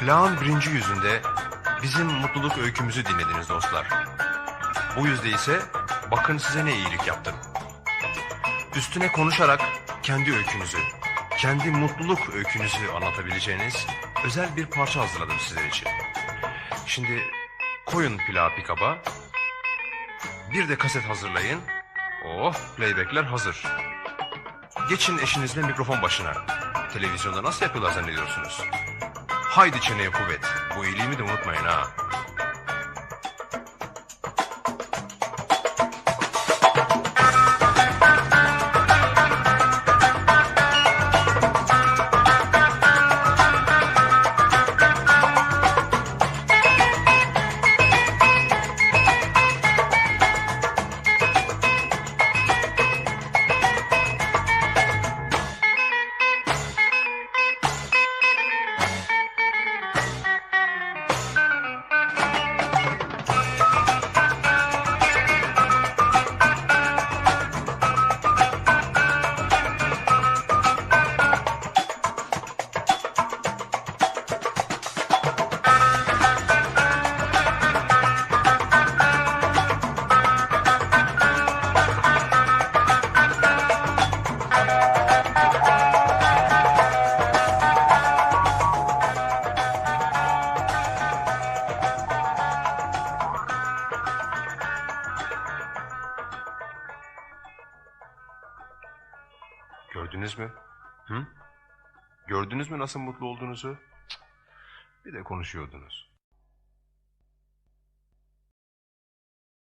Plağın birinci yüzünde bizim mutluluk öykümüzü dinlediniz dostlar. Bu yüzde ise bakın size ne iyilik yaptım. Üstüne konuşarak kendi öykünüzü, kendi mutluluk öykünüzü anlatabileceğiniz özel bir parça hazırladım sizler için. Şimdi koyun plağı pikaba, bir de kaset hazırlayın. Oh, playbackler hazır. Geçin eşinizle mikrofon başına. Televizyonda nasıl yapıyorlar zannediyorsunuz? Haydi çeneye kuvvet. Bu iyiliğimi de unutmayın ha. Gördünüz mü? Hı? Gördünüz mü nasıl mutlu olduğunuzu? Cık. Bir de konuşuyordunuz.